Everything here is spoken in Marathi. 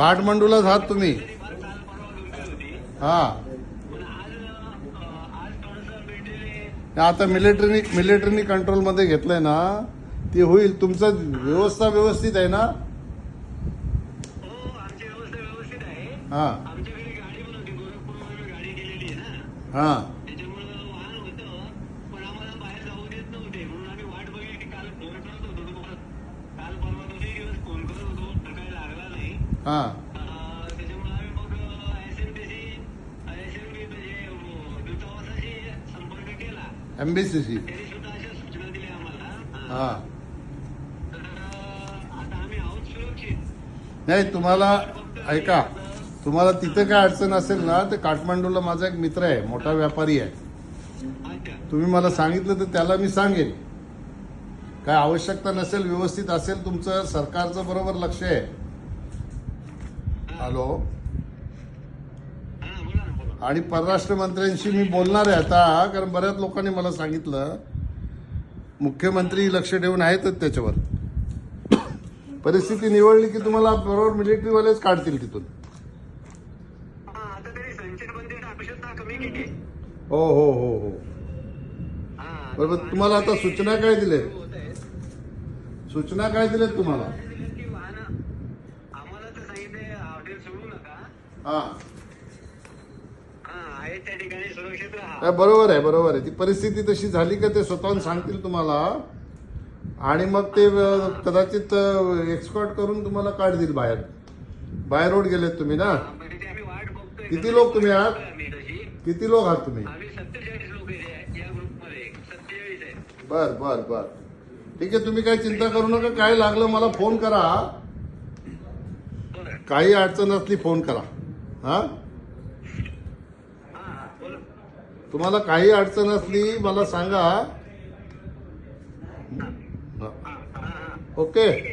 काठमांडूलाच आहात तुम्ही. हा. आता मिलिटरीनी मिलिटरीनी कंट्रोलमध्ये घेतलंय ना ते होईल. तुमचं व्यवस्था व्यवस्थित आहे ना? हो आहे. हा. दिल्या हा. नाही तुम्हाला ऐका तुम्हाला तिथं काय अडचण असेल ना तर काठमांडूला माझा एक मित्र आहे मोठा व्यापारी आहे. तुम्ही मला सांगितलं तर त्याला मी सांगेन. काय आवश्यकता नसेल व्यवस्थित असेल तुमचं सरकारचं बरोबर लक्ष आहे. हॅलो हा आणि परराष्ट्र मंत्र्यांशी मी बोलणार आहे आता कारण बऱ्याच लोकांनी मला सांगितलं मुख्यमंत्री लक्ष ठेवून आहेतच त्याच्यावर परिस्थिती निवडली की तुम्हाला बरोबर मिलिटरीवालेच काढतील तिथून हा हो हो हो हो हा बरोबर तुम्हाला आता सूचना काय आहे सूचना काय दिल्यात तुम्हाला की वाहनं आम्हाला तर सांगितले हॉटेल सोडू नका हा हा आहे त्या ठिकाणी सुरक्षित राहा. बरोबर आहे बरोबर आहे. ती परिस्थिती तशी झाली का ते स्वतःहून सांगतील तुम्हाला. आणि मग ते कदाचित एक्सकॉर्ट करून तुम्हाला काढतील बाहेर. बाय रोड गेलेत तुम्ही ना? म्हणजे किती लोक तुम्ही आहात? किती लोक आहात तुम्ही? बर बर बर. ठीक आहे तुम्ही काही चिंता करू नका. काय लागलं मला फोन करा. काही अडचण असली फोन करा. हा? तुम्हाला काही अडचण असली मला सांगा. ओके.